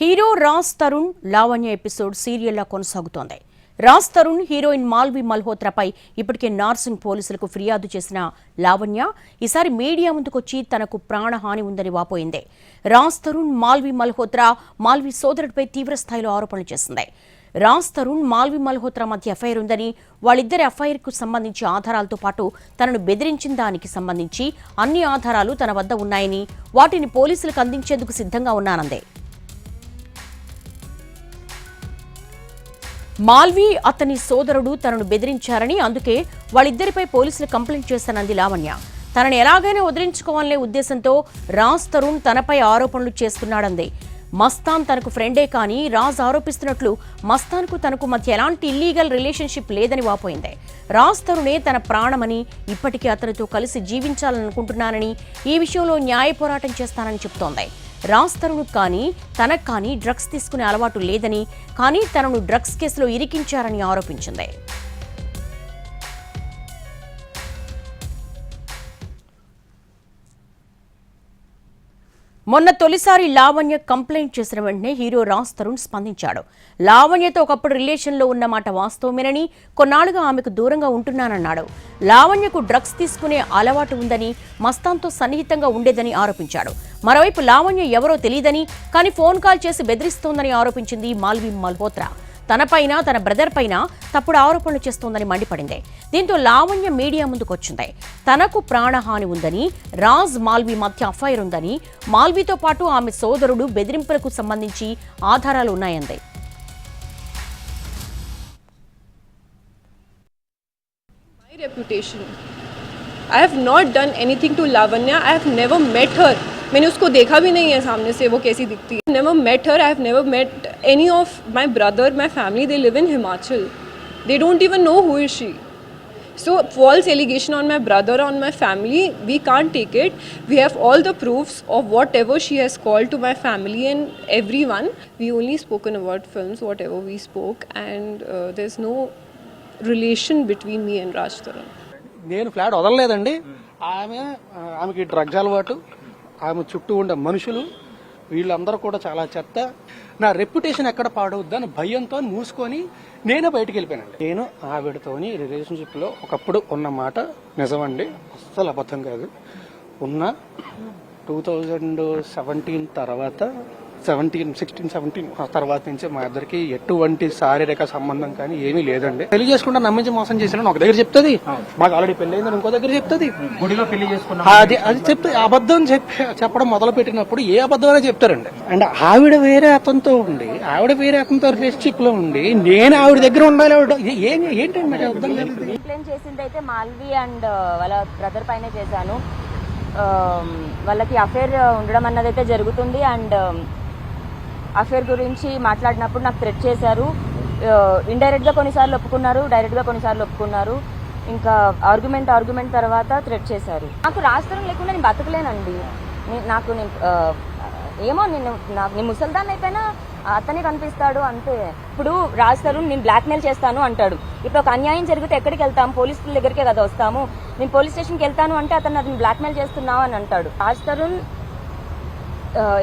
Hero Raj Tarun Lavanya episode సీరియల్లా కొనసాగుతోంది. Raj Tarun heroine Malvi మల్హోత్రాపై ఇప్పటికే నార్సింగ్ పోలీసులకు ఫిర్యాదు చేసిన లావణ్య ఈసారి మీడియా ముందుకొచ్చి తనకు ప్రాణహాని ఉందని వాపోయింది. రాజ్ తరుణ్ మాల్వి మల్హోత్రా మాల్వి సోదరుడిపై తీవ్రస్థాయిలో ఆరోపణలు చేసింది. రాజ్ తరుణ్ మాల్వి మల్హోత్రా మధ్య ఎఫ్ఐఆర్ ఉందని వాళ్ళిద్దరి ఎఫ్ఐఆర్కు సంబంధించి ఆధారాలతో పాటు తనను బెదిరించిన దానికి సంబంధించి అన్ని ఆధారాలు తన వద్ద ఉన్నాయని వాటిని పోలీసులకు అందించేందుకు సిద్ధంగా ఉన్నానందే. మాల్వి అతని సోదరుడు తనను బెదిరించారని అందుకే వాళ్ళిద్దరిపై పోలీసులు కంప్లైంట్ చేశానంది లావణ్య. తనని ఎలాగైనా వదిలించుకోవాలనే ఉద్దేశంతో రాజ్ తరుణ్ తనపై ఆరోపణలు చేస్తున్నాడంది. మస్తాన్ తనకు ఫ్రెండే కానీ రాజ్ ఆరోపిస్తున్నట్లు మస్తాన్కు తనకు మధ్య ఎలాంటి ఇల్లీగల్ రిలేషన్షిప్ లేదని వాపోయింది. రాజ్ తరుణే తన ప్రాణమని ఇప్పటికీ అతనితో కలిసి జీవించాలనుకుంటున్నానని ఈ విషయంలో న్యాయ పోరాటం చేస్తానని చెబుతోంది రాజ్ తరుణ్ కానీ తనకు కానీ డ్రగ్స్ తీసుకునే అలవాటు లేదని కానీ తనను డ్రగ్స్ కేసులో ఇరికించారని ఆరోపించింది. మొన్న తొలిసారి లావణ్య కంప్లైంట్ చేసిన వెంటనే హీరో రాజ్ తరుణ్ స్పందించాడు. లావణ్యతో ఒకప్పుడు రిలేషన్లో ఉన్నమాట వాస్తవమేనని కొన్నాళ్ళుగా ఆమెకు దూరంగా ఉంటున్నానన్నాడు. లావణ్యకు డ్రగ్స్ తీసుకునే అలవాటు ఉందని మస్తాన్తో సన్నిహితంగా ఉండేదని ఆరోపించాడు. మరోవైపు లావణ్య ఎవరో తెలియదని కానీ ఫోన్ కాల్ చేసి బెదిరిస్తోందని ఆరోపించింది మాల్వి మల్హోత్రా తనపైన తన బ్రదర్ పైన తప్పుడు ఆరోపణలు చేస్తోందని మండిపడింది దీంతో లావణ్య మీడియా ముందుకొచ్చింది తనకు ప్రాణహాని ఉందని రాజ్ మాల్వి మధ్య అఫైర్ ఉందని మాల్వీతో పాటు ఆమె సోదరుడు బెదిరింపులకు సంబంధించి ఆధారాలు ఉన్నాయంది my reputation. I have not done anything to Lavanya. I have never met her. मैंने उसको देखा भी नहीं है सामने से वो कैसी दिखती है never met her I have never met any of my brother my family they live in Himachal they don't even know who is she so false allegation on my brother on my family we can't take it we have all the proofs of whatever she has called to my family and everyone we only spoken about films whatever we spoke and uh, there's no relation between me and raj Taran. నేను flat వదలలేదండి ఆమె ఆ, ఆమెకి drugs అలవాటు ఆమె చుట్టూ ఉండే మనుషులు వీళ్ళందరూ కూడా చాలా చెత్త. నా రెప్యుటేషన్ ఎక్కడ పాడవద్దని భయంతో మూసుకొని నేనే బయటికి వెళ్ళిపోయానండి. నేను ఆవిడతోని రిలేషన్షిప్లో ఒకప్పుడు ఉన్న మాట నిజమండి. అస్సలు అబద్ధం కాదు. ఉన్న టూ థౌజండ్ సెవెంటీన్ తర్వాత సెవెంటీన్ సిక్స్టీన్ సెవెంటీన్ తర్వాత నుంచి మా ఇద్దరికి ఎటువంటి శారీరక సంబంధం కానీ ఏమీ లేదండి. పెళ్ళి చేసుకుంటే నమ్మించి మోసం చేసిన ఒక దగ్గర చెప్తుంది. మాకు ఆల్రెడీ పెళ్ళి అయిందని ఇంకో దగ్గర చెప్తుంది. గుడిలో పెళ్ళి చేసుకున్నాం అది అది చెప్తే అబద్ధం చెప్పి చెప్పడం మొదలు పెట్టినప్పుడు ఏ అబద్ధం అయినా చెప్తారండి. అండ్ ఆవిడ వేరే అతనితో ఉండి ఆవిడ వేరే అతనితో రిలేషన్షిప్లో ఉండి నేను ఆవిడ దగ్గర ఉండాలి ఆవిడ. ఏ- ఏంటండి అర్థం కంప్లైంట్ చేసింది అయితే మాల్వి అండ్ వాళ్ళ బ్రదర్ పైన చేశాను. ఆ, వాళ్ళకి అఫేర్ ఉండడం అన్నది అయితే జరుగుతుంది అండ్ అఫేర్ గురించి మాట్లాడినప్పుడు నాకు థ్రెట్ చేశారు. ఇండైరెక్ట్గా కొన్నిసార్లు ఒప్పుకున్నారు డైరెక్ట్గా కొన్నిసార్లు ఒప్పుకున్నారు. ఇంకా ఆర్గ్యుమెంట్ ఆర్గ్యుమెంట్ తర్వాత థ్రెట్ చేశారు. నాకు రాష్ట్రం లేకుండా నేను బతకలేనండి. నాకు నేను ఏమో నేను నాకు నేను ముసల్దాన్ అయిపోయినా అతనే కనిపిస్తాడు అంతే. ఇప్పుడు రాజ్ తరుణ్ నేను బ్లాక్మెయిల్ చేస్తాను అంటాడు. ఇప్పుడు ఒక అన్యాయం జరిగితే ఎక్కడికి వెళ్తాము పోలీసుల దగ్గరికే కదా వస్తాము. నేను పోలీస్ స్టేషన్కి వెళ్తాను అంటే అతను అతను బ్లాక్మెయిల్ చేస్తున్నావు అని అంటాడు. రాజ్ తరుణ్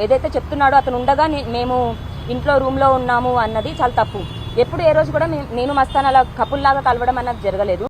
ఏదైతే చెప్తున్నాడో అతను ఉండగా మేము ఇంట్లో రూమ్లో ఉన్నాము అన్నది చాలా తప్పు. ఎప్పుడు ఏ రోజు కూడా నేను మస్తాన్ అలా కపుల్ లాగా కలవడం అన్నది జరగలేదు.